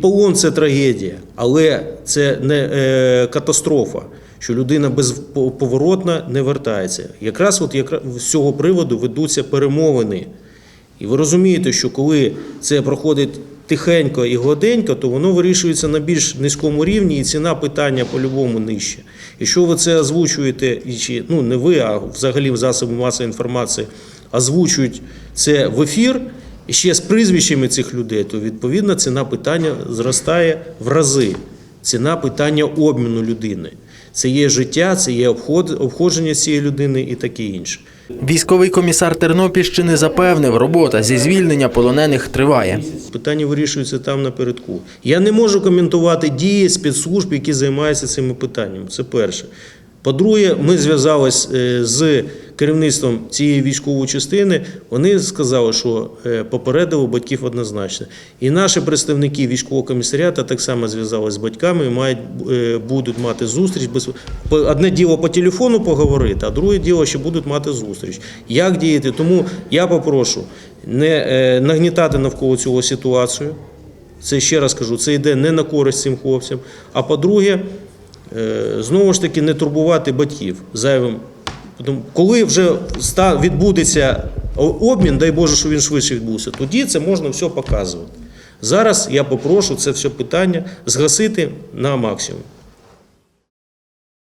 Полон це трагедія, але це не е, катастрофа, що людина безповоротно не вертається. Якраз от якраз з цього приводу ведуться перемовини. І ви розумієте, що коли це проходить тихенько і гладенько, то воно вирішується на більш низькому рівні, і ціна питання по-любому нижче. Якщо ви це озвучуєте, і чи ну не ви, а взагалі в засоби масової інформації озвучують це в ефір. І ще з прізвищами цих людей, то відповідно ціна питання зростає в рази. Ціна питання обміну людини. Це є життя, це є обход, обходження цієї людини і таке інше. Військовий комісар Тернопільщини запевнив, робота зі звільнення полонених триває. Питання вирішується там напередку. Я не можу коментувати дії спецслужб, які займаються цими питаннями. Це перше. По-друге, ми зв'язались е, з керівництвом цієї військової частини. Вони сказали, що е, попередили батьків однозначно. І наші представники військового комісаріату так само зв'язалися з батьками і мають е, будуть мати зустріч. Одне діло по телефону поговорити, а друге діло, що будуть мати зустріч. Як діяти? Тому я попрошу не нагнітати навколо цього ситуацію. Це ще раз кажу, це йде не на користь цим хлопцям. А по-друге, знову ж таки, не турбувати батьків зайвим. Коли вже відбудеться обмін, дай Боже, що він швидше відбувся, тоді це можна все показувати. Зараз я попрошу це все питання згасити на максимум.